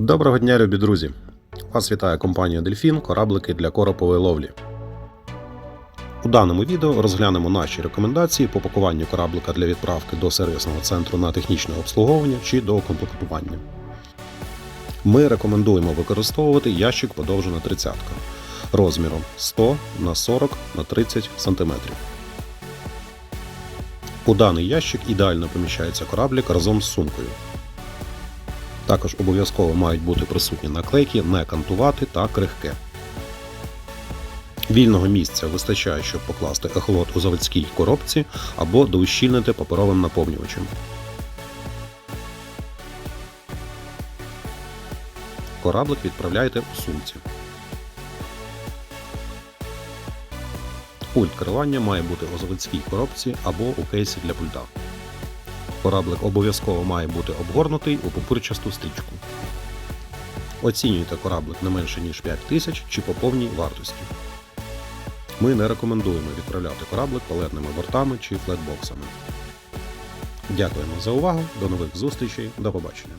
Доброго дня, любі друзі! Вас вітає компанія Дельфін кораблики для коропової ловлі. У даному відео розглянемо наші рекомендації по пакуванню кораблика для відправки до сервісного центру на технічне обслуговування чи до комплектування. Ми рекомендуємо використовувати ящик подовжена 30 розміром 100 на 40 на 30 см. У даний ящик ідеально поміщається кораблик разом з сумкою. Також обов'язково мають бути присутні наклейки не кантувати та крихке. Вільного місця вистачає, щоб покласти ехолот у заводській коробці або доущільнити паперовим наповнювачем. Кораблик відправляйте у сумці. Пульт керування має бути у заводській коробці або у кейсі для пульта. Кораблик обов'язково має бути обгорнутий у пупирчасту стрічку. Оцінюйте кораблик не менше ніж 5 тисяч чи по повній вартості. Ми не рекомендуємо відправляти кораблик палетними бортами чи флетбоксами. Дякуємо за увагу, до нових зустрічей, до побачення.